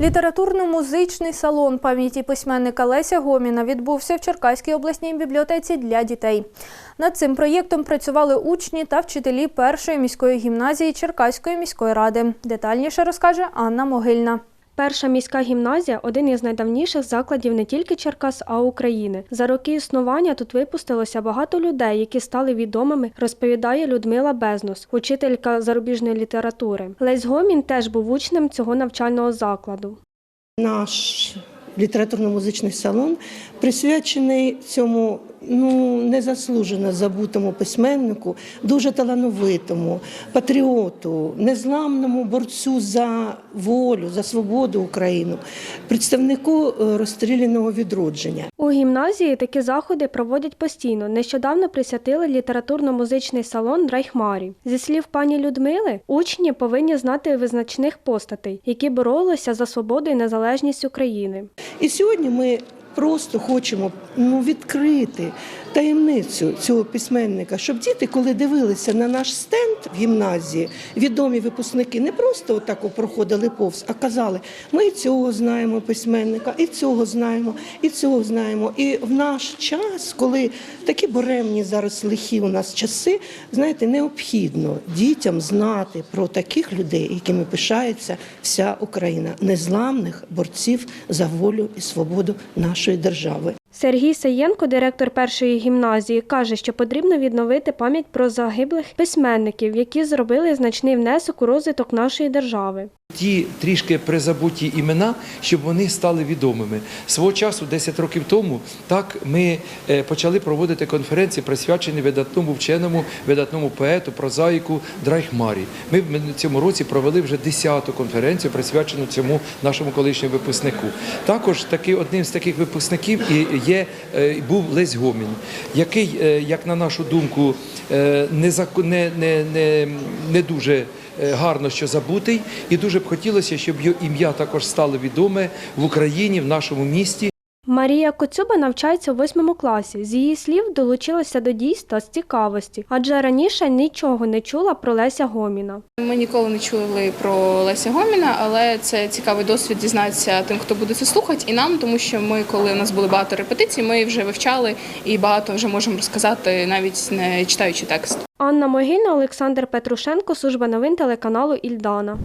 Літературно-музичний салон пам'яті письменника Леся Гоміна відбувся в Черкаській обласній бібліотеці для дітей. Над цим проєктом працювали учні та вчителі першої міської гімназії Черкаської міської ради. Детальніше розкаже Анна Могильна. Перша міська гімназія один із найдавніших закладів не тільки Черкас, а України. За роки існування тут випустилося багато людей, які стали відомими, розповідає Людмила Безнос, учителька зарубіжної літератури. Лесь Гомін теж був учнем цього навчального закладу. Наш літературно-музичний салон присвячений цьому ну незаслужено забутому письменнику, дуже талановитому, патріоту, незламному борцю за волю, за свободу України, представнику е, розстріляного відродження. У гімназії такі заходи проводять постійно. Нещодавно присвятили літературно-музичний салон Драйхмарі. Зі слів пані Людмили, учні повинні знати визначних постатей, які боролися за свободу і незалежність України. І сьогодні ми просто хочемо ну, відкрити таємницю цього письменника, щоб діти, коли дивилися на наш стенд в гімназії, відомі випускники не просто отак проходили повз, а казали, ми цього знаємо письменника, і цього знаємо, і цього знаємо. І в наш час, коли такі буремні зараз лихі у нас часи, знаєте, необхідно дітям знати про таких людей, якими пишається вся Україна, незламних борців за волю і свободу нашої держави. Сергій Саєнко, директор першої гімназії, каже, що потрібно відновити пам'ять про загиблих письменників, які зробили значний внесок у розвиток нашої держави. Ті трішки призабуті імена, щоб вони стали відомими. Свого часу, 10 років тому, так ми е, почали проводити конференції, присвячені видатному вченому, видатному поету, прозаїку Драйхмарі. Ми в цьому році провели вже 10-ту конференцію, присвячену цьому нашому колишньому випускнику. Також таки одним з таких випускників є е, був Лесь Гомін, який, е, як на нашу думку, не, не, не, не, дуже гарно, що забутий, і дуже б хотілося, щоб його ім'я також стало відоме в Україні, в нашому місті. Марія Коцюба навчається у восьмому класі. З її слів долучилася до дійства з цікавості, адже раніше нічого не чула про Леся Гоміна. Ми ніколи не чули про Леся Гоміна, але це цікавий досвід дізнатися тим, хто буде це слухати, і нам, тому що ми, коли у нас були багато репетицій, ми вже вивчали і багато вже можемо розказати, навіть не читаючи текст. Анна Могильна, Олександр Петрушенко, служба новин телеканалу Ільдана.